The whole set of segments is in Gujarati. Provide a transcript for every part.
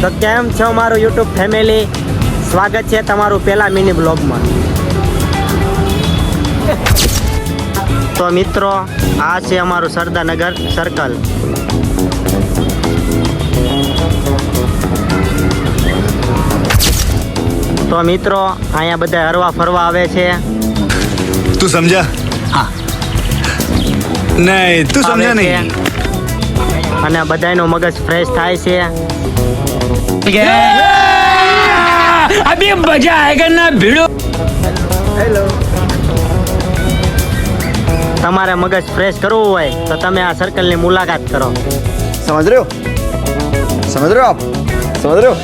તો કેમ છો મારું યુટ્યુબ ફેમિલી? સ્વાગત છે તમારું પહેલા મિની બ્લોગમાં. તો મિત્રો આ છે અમારું સરદારનગર સર્કલ તો મિત્રો અહીંયા બધા હરવા ફરવા આવે છે. તું સમજા હા. નહીં તું સમજા નહીં? અને બધાનો મગજ ફ્રેશ થાય છે. अभी मजा आएगा ना भिड़ो તમારે મગજ ફ્રેશ કરવું હોય તો તમે આ સર્કલની મુલાકાત કરો समझ रहे हो समझ रहे हो आप समझ रहे हो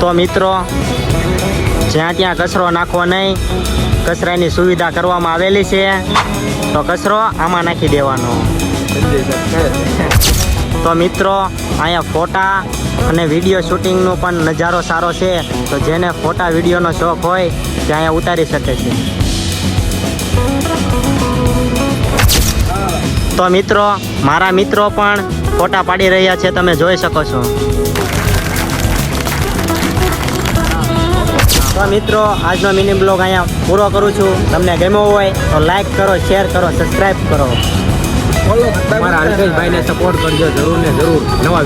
તો મિત્રો જ્યાં ત્યાં કચરો નાખવો નહીં કચરાની સુવિધા કરવામાં આવેલી છે તો કચરો આમાં નાખી દેવાનો તો મિત્રો, અહીંયા ફોટા અને વીડિયો શૂટિંગનો પણ નજારો સારો છે. તો જેને ફોટા વિડીયોનો શોખ હોય, તે અહીંયા ઉતારી શકે છે. તો મિત્રો, મારા મિત્રો પણ ફોટા પાડી રહ્યા છે, તમે જોઈ શકો છો. તો મિત્રો, આજનો મિની બ્લોગ અહીંયા પૂરો કરું છું. તમને ગમ્યો હોય તો લાઈક કરો શેર કરો સબસ્ક્રાઈબ કરો. મારા અલ્પેશભાઈને સપોર્ટ કરજો જરૂર ને જરૂર. નવા